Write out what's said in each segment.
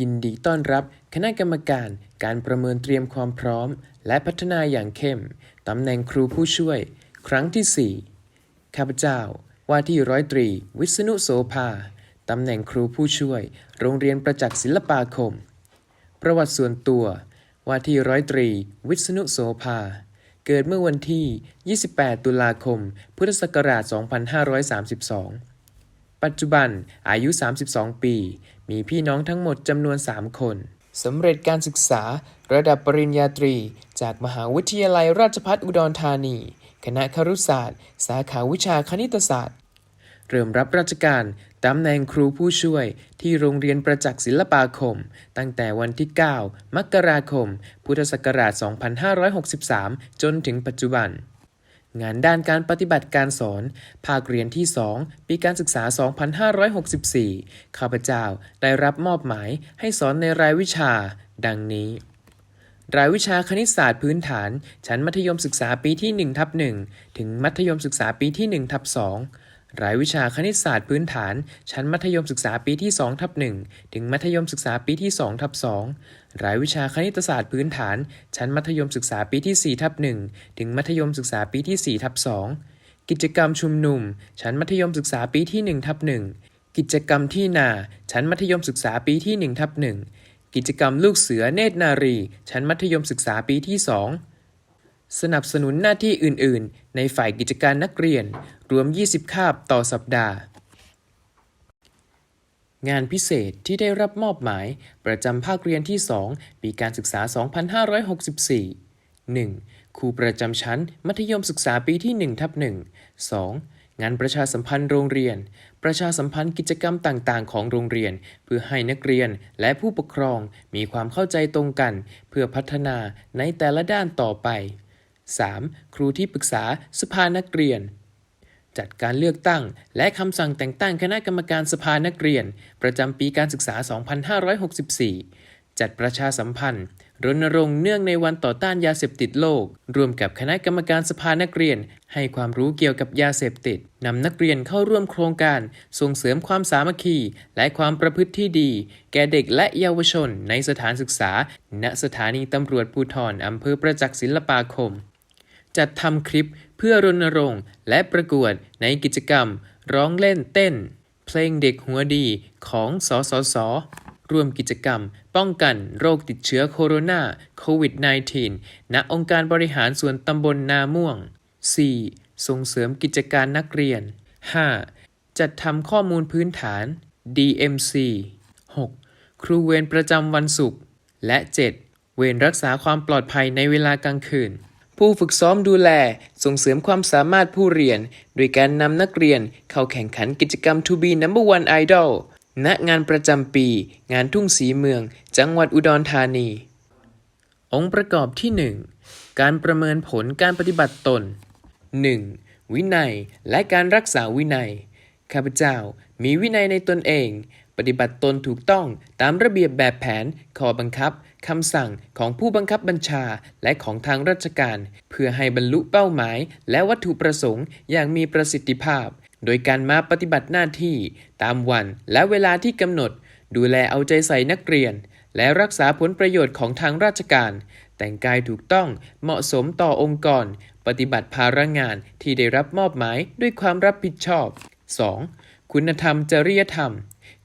ยินดีต้อนรับคณะกรรมการการประเมินเตรียมความพร้อม และพัฒนาอย่างเข้ม ตำแหน่งครูผู้ช่วย ครั้งที่ 4 ข้าพเจ้า ว่าที่ร้อยตรี วิษณุโสภา ตำแหน่งครูผู้ช่วย โรงเรียนประจักษ์ศิลปาคม ประวัติส่วนตัว ว่าที่ร้อยตรี วิษณุโสภา เกิดเมื่อวันที่ 28 ตุลาคม พุทธศักราช 2532 ปัจจุบันอายุ 32 ปี มีพี่น้องทั้งหมดจำนวน 3 คนสำเร็จการศึกษาระดับปริญญาตรี จากมหาวิทยาลัยราชภัฏอุดรธานี คณะครุศาสตร์ สาขาวิชาคณิตศาสตร์ เริ่มรับราชการตำแหน่งครูผู้ช่วยที่โรงเรียนประจักษ์ศิลปาคม ตั้งแต่วันที่ 9 มกราคม พุทธศักราช 2563 จนถึงปัจจุบัน งานด้านการปฏิบัติการสอน ภาคเรียนที่ 2 ปีการศึกษา 2564 ข้าพเจ้าได้รับมอบหมายให้สอนในรายวิชา ดังนี้ รายวิชาคณิตศาสตร์พื้นฐาน ชั้นมัธยมศึกษาปีที่1ทับ1ถึงมัธยมศึกษาปีที่1ทับ2 รายวิชาคณิตศาสตร์พื้นฐาน ชั้นมัธยมศึกษาปีที่2ทับ1ถึงมัธยมศึกษาปีที่2ทับ2รายวิชาคณิตศาสตร์พื้นฐาน ชั้นมัธยมศึกษาปีที่4ทับ1ถึงมัธยมศึกษาปีที่4ทับ2กิจกรรมชุมนุม ชั้นมัธยมศึกษาปีที่1ทับ1กิจกรรมที่นา ชั้นมัธยมศึกษาปีที่1ทับ1กิจกรรมลูกเสือเนตรนารี ชั้นมัธยมศึกษาปีที่ 2 สนับสนุนหน้าที่อื่น ๆ ในฝ่ายกิจการนักเรียน รวม 20 คาบต่อสัปดาห์ งานพิเศษที่ได้รับมอบหมาย ประจำภาคเรียนที่ 2 ปีการศึกษา 2564 1. ครูประจำชั้น มัธยมศึกษาปีที่1ทับ1 2. งานประชาสัมพันธ์โรงเรียน ประชาสัมพันธ์กิจกรรมต่างๆ ของโรงเรียน เพื่อให้นักเรียนและผู้ปกครองมีความเข้าใจตรงกัน เพื่อพัฒนาในแต่ละด้านต่อไป 3. ครูที่ปรึกษาสภานักเรียน จัดการเลือกตั้ง และคำสั่งแต่งตั้งคณะกรรมการสภานักเรียน ประจำปีการศึกษา 2564 จัดประชาสัมพันธ์ รณรงค์เนื่องในวันต่อต้านยาเสพติดโลก รวมกับคณะกรรมการสภานักเรียน ให้ความรู้เกี่ยวกับยาเสพติดนำนักเรียนเข้าร่วมโครงการ ส่งเสริมความสามัคคี และความประพฤติที่ดี แก่เด็กและเยาวชน ในสถานศึกษา ณสถานีตำรวจภูธรอำเภอประจักษ์ศิลปาคม จัดทำคลิปเพื่อรณรงค์ และประกวดในกิจกรรม ร้องเล่นเต้น เพลงเด็กหัวดีของสสสร่วมกิจกรรม ป้องกันโรคติดเชื้อโคโรนาโควิด -19 ณ องค์การบริหารส่วนตำบลนาม่วง 4. ส่งเสริมกิจการนักเรียน 5. จัดทำข้อมูลพื้นฐาน DMC 6. ครูเวรประจำวันศุกร์ และ 7. เวรรักษาความปลอดภัยในเวลากลางคืน ผู้ฝึกซ้อมดูแลส่งเสริมความสามารถผู้เรียน โดยการนำนักเรียนเข้าแข่งขันกิจกรรม To be Number One Idol ณงานประจำปี งานทุ่งสีเมือง จังหวัดอุดรธานี องค์ประกอบที่ 1 การประเมินผลการปฏิบัติตน 1. วินัยและการรักษาวินัย ข้าพเจ้ามีวินัยในตนเอง ปฏิบัติตนถูกต้องตามระเบียบแบบแผนข้อบังคับ คำสั่งของผู้บังคับบัญชาและของทางราชการ เพื่อให้บรรลุเป้าหมาย และวัตถุประสงค์อย่างมีประสิทธิภาพ โดยการมาปฏิบัติหน้าที่ตามวันและเวลาที่กำหนด ดูแลเอาใจใส่นักเรียน และรักษาผลประโยชน์ของทางราชการ แต่งกายถูกต้องเหมาะสมต่อองค์กร ปฏิบัติภาระงานที่ได้รับมอบหมายด้วยความรับผิดชอบ 2. คุณธรรมจริยธรรม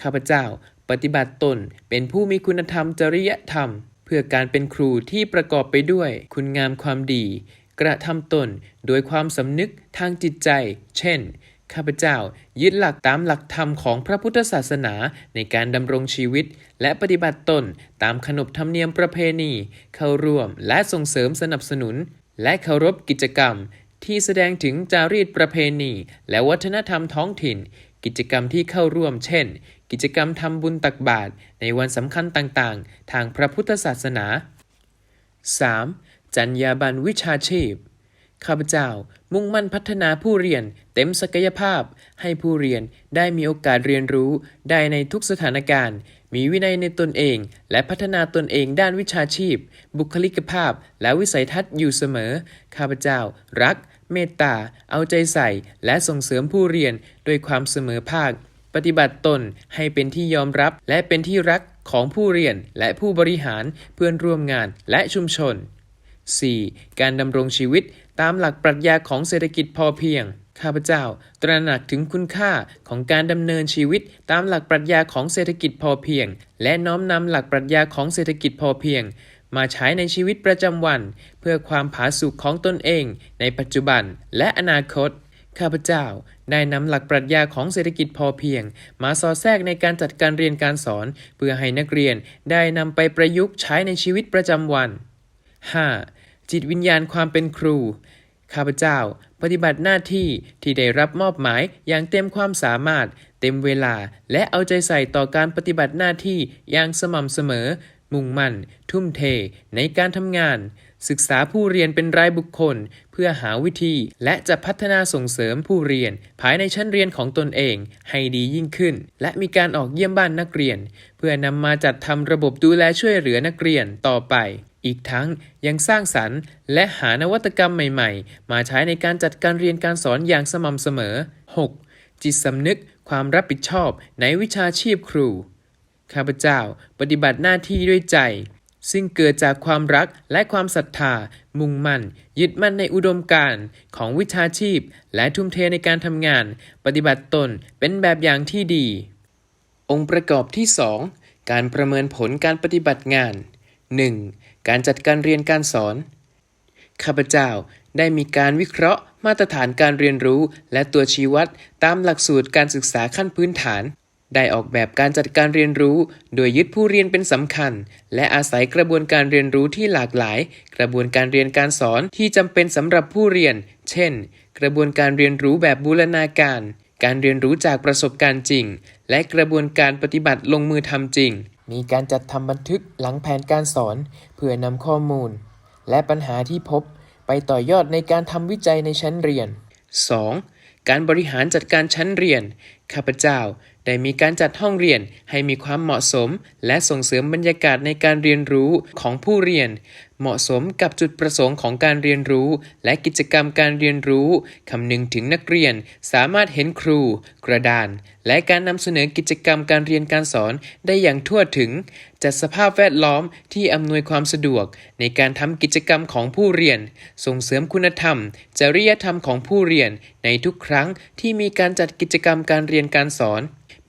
ข้าพเจ้า ปฏิบัติตนเป็นผู้มีคุณธรรมจริยธรรม เพื่อการเป็นครูที่ประกอบไปด้วย คุณงามความดี กระทำตนโดยความสำนึกทางจิตใจ เช่น ข้าพเจ้ายึดหลักตามหลักธรรมของพระพุทธศาสนาในการดำรงชีวิต และปฏิบัติตนตามขนบธรรมเนียมประเพณี เข้าร่วมและส่งเสริมสนับสนุน และเคารพกิจกรรมที่แสดงถึงจารีตประเพณี และวัฒนธรรมท้องถิ่น กิจกรรมที่เข้าร่วม เช่น กิจกรรมทำบุญตักบาตรในวันสำคัญต่างๆ ทางพระพุทธศาสนา 3. จรรยาบรรณวิชาชีพ ข้าพเจ้ามุ่งมั่นพัฒนาผู้เรียนเต็มศักยภาพ ให้ผู้เรียนได้มีโอกาสเรียนรู้ได้ในทุกสถานการณ์ มีวินัยในตนเอง และพัฒนาตนเองด้านวิชาชีพ บุคลิกภาพ และวิสัยทัศน์อยู่เสมอ ข้าพเจ้ารัก เมตตา เอาใจใส่ และส่งเสริมผู้เรียนด้วยความเสมอภาค ปฏิบัติตนให้เป็นที่ยอมรับ และเป็นที่รักของผู้เรียนและผู้บริหารเพื่อนร่วมงานและชุมชน 4. การดำรงชีวิตตามหลักปรัชญาของเศรษฐกิจพอเพียง ข้าพเจ้า ตระหนักถึงคุณค่าของการดำเนินชีวิตตามหลักปรัชญาของเศรษฐกิจพอเพียง และน้อมนำหลักปรัชญาของเศรษฐกิจพอเพียง มาใช้ในชีวิตประจำวัน เพื่อความผาสุกของตนเอง ในปัจจุบันและอนาคต ข้าพเจ้าได้นำหลักปรัชญาของเศรษฐกิจพอเพียง มาสอดแทรกในการจัดการเรียนการสอน เพื่อให้นักเรียนได้นำไปประยุกต์ใช้ในชีวิตประจำวัน 5. จิตวิญญาณความเป็นครู ข้าพเจ้าปฏิบัติหน้าที่ที่ได้รับมอบหมายอย่างเต็มความสามารถ เต็มเวลาและเอาใจใส่ต่อการปฏิบัติหน้าที่อย่างสม่ำเสมอ มุ่งมั่น ทุ่มเท ในการทำงาน ศึกษาผู้เรียนเป็นรายบุคคล เพื่อหาวิธี และจะพัฒนาส่งเสริมผู้เรียน ภายในชั้นเรียนของตนเอง ให้ดียิ่งขึ้น และมีการออกเยี่ยมบ้านนักเรียน เพื่อนำมาจัดทำระบบดูแลช่วยเหลือนักเรียนต่อไป อีกทั้งยังสร้างสรรค์ และหานวัตกรรมใหม่ ๆ มาใช้ในการจัดการเรียนการสอนอย่างสม่ำเสมอ 6. จิตสำนึกความรับผิดชอบในวิชาชีพครู ข้าพเจ้าปฏิบัติหน้าที่ด้วยใจ ซึ่งเกิดจากความรักและความศรัทธา มุ่งมั่น ยึดมั่นในอุดมการณ์ของวิชาชีพ และทุ่มเทในการทำงาน ปฏิบัติตนเป็นแบบอย่างที่ดี องค์ประกอบที่ 2 การประเมินผลการปฏิบัติงาน 1. การจัดการเรียนการสอน ข้าพเจ้าได้มีการวิเคราะห์มาตรฐานการเรียนรู้ และตัวชี้วัดตามหลักสูตรการศึกษาขั้นพื้นฐาน ได้ออกแบบการจัดการเรียนรู้ โดยยึดผู้เรียนเป็นสำคัญ และอาศัยกระบวนการเรียนรู้ที่หลากหลาย กระบวนการเรียนการสอนที่จำเป็นสำหรับผู้เรียน เช่น กระบวนการเรียนรู้แบบบูรณาการ การเรียนรู้จากประสบการณ์จริง และกระบวนการปฏิบัติลงมือทำจริง มีการจัดทำบันทึกหลังแผนการสอน เพื่อนำข้อมูล และปัญหาที่พบ ไปต่อยอดในการทำวิจัยในชั้นเรียน 2. การบริหารจัดการชั้นเรียน ข้าพเจ้าได้มีการจัดห้องเรียนให้มีความเหมาะสม และส่งเสริมบรรยากาศในการเรียนรู้ของผู้เรียน เหมาะสมกับจุดประสงค์ของการเรียนรู้ และกิจกรรมการเรียนรู้คำนึงถึงนักเรียนสามารถเห็นครู กระดาน และการนำเสนอกิจกรรมการเรียนการสอนได้อย่างทั่วถึง จัดสภาพแวดล้อมที่อำนวยความสะดวก ในการทำกิจกรรมของผู้เรียน ส่งเสริมคุณธรรม จริยธรรมของผู้เรียน ในทุกครั้งที่มีการจัดกิจกรรมการเรียนรียนการสอน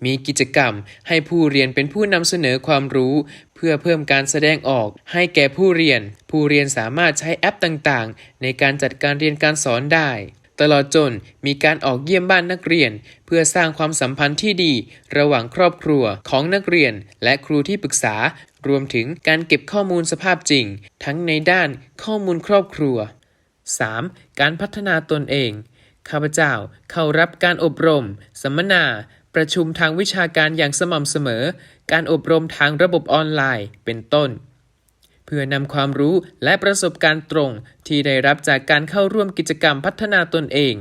มีกิจกรรมให้ผู้เรียนเป็นผู้นำเสนอความรู้ เพื่อเพิ่มการแสดงออก ให้แก่ผู้เรียน ผู้เรียนสามารถใช้แอปต่างๆ ในการจัดการเรียนการสอนได้ ตลอดจนมีการออกเยี่ยมบ้านนักเรียน เพื่อสร้างความสัมพันธ์ที่ดี ระหว่างครอบครัวของนักเรียน และครูที่ปรึกษารวมถึงการเก็บข้อมูลสภาพจริง ทั้งในด้านข้อมูลครอบครัว 3. การพัฒนาตนเอง ข้าพเจ้าเข้ารับการอบรม สัมมนา ประชุมทางวิชาการอย่างสม่ำเสมอ การอบรมทางระบบออนไลน์ เป็นต้น เพื่อนำความรู้และประสบการณ์ตรงที่ได้รับจากการเข้าร่วมกิจกรรมพัฒนาตนเอง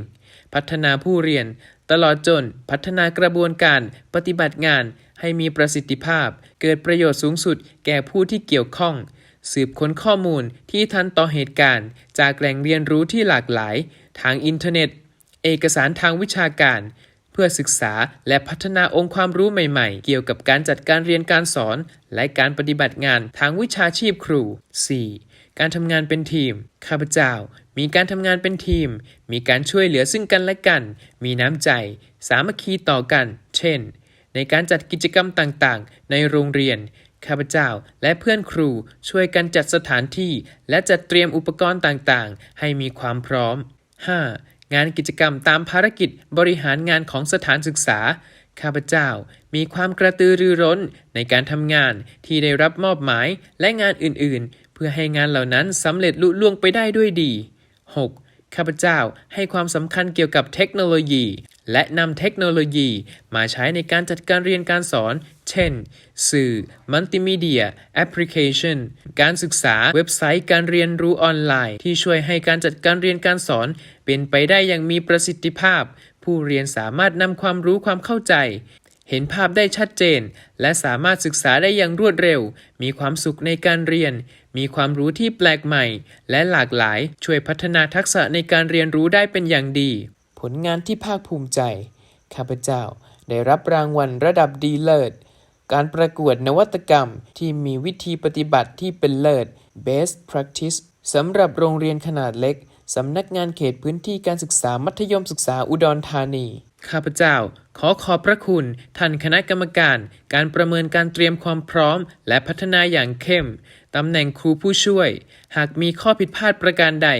พัฒนาผู้เรียน ตลอดจนพัฒนากระบวนการปฏิบัติงานให้มีประสิทธิภาพ เกิดประโยชน์สูงสุดแก่ผู้ที่เกี่ยวข้อง สืบค้นข้อมูลที่ทันต่อเหตุการณ์ จากแหล่งเรียนรู้ที่หลากหลาย ทางอินเทอร์เน็ต เอกสารทางวิชาการ เพื่อศึกษาและพัฒนาองค์ความรู้ใหม่ๆ เกี่ยวกับการจัดการเรียนการสอน และการปฏิบัติงานทางวิชาชีพครู 4. การทำงานเป็นทีม ข้าพเจ้า มีการทำงานเป็นทีม มีการช่วยเหลือซึ่งกันและกัน มีน้ำใจ สามัคคีต่อกัน เช่น ในการจัดกิจกรรมต่างๆ ในโรงเรียนข้าพเจ้าและเพื่อนครูช่วยกันจัดสถานที่ และจัดเตรียมอุปกรณ์ต่างๆ ให้มีความพร้อม 5. งานกิจกรรมตามภารกิจบริหารงานของสถานศึกษา ข้าพเจ้ามีความกระตือรือร้นในการทำงานที่ได้รับมอบหมายและงานอื่นๆ เพื่อให้งานเหล่านั้นสำเร็จลุล่วงไปได้ด้วยดี 6. ข้าพเจ้าให้ความสำคัญเกี่ยวกับเทคโนโลยี และนำเทคโนโลยีมาใช้ในการจัดการเรียนการสอน เช่น สื่อ มัลติมีเดีย แอปพลิเคชัน การศึกษา เว็บไซต์การเรียนรู้ออนไลน์ ที่ช่วยให้การจัดการเรียนการสอน เป็นไปได้อย่างมีประสิทธิภาพ ผู้เรียนสามารถนำความรู้ความเข้าใจ เห็นภาพได้ชัดเจน และสามารถศึกษาได้อย่างรวดเร็ว มีความสุขในการเรียน มีความรู้ที่แปลกใหม่ และหลากหลายช่วยพัฒนาทักษะในการเรียนรู้ได้เป็นอย่างดี ผลงานที่ภาคภูมิใจ ข้าพเจ้าได้รับรางวัลระดับดีเลิศ การประกวดนวัตกรรมที่มีวิธีปฏิบัติที่เป็นเลิศ Best Practice สำหรับโรงเรียนขนาดเล็ก สำนักงานเขตพื้นที่การศึกษามัธยมศึกษาอุดรธานี ข้าพเจ้า ขอขอบพระคุณท่านคณะกรรมการ การประเมินการเตรียมความพร้อม และพัฒนาอย่างเข้มตำแหน่งครูผู้ช่วย หากมีข้อผิดพลาดประการใด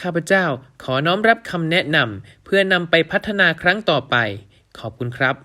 ข้าพเจ้าขอน้อมรับคำแนะนำเพื่อนำไปพัฒนาครั้งต่อไป ขอบคุณครับ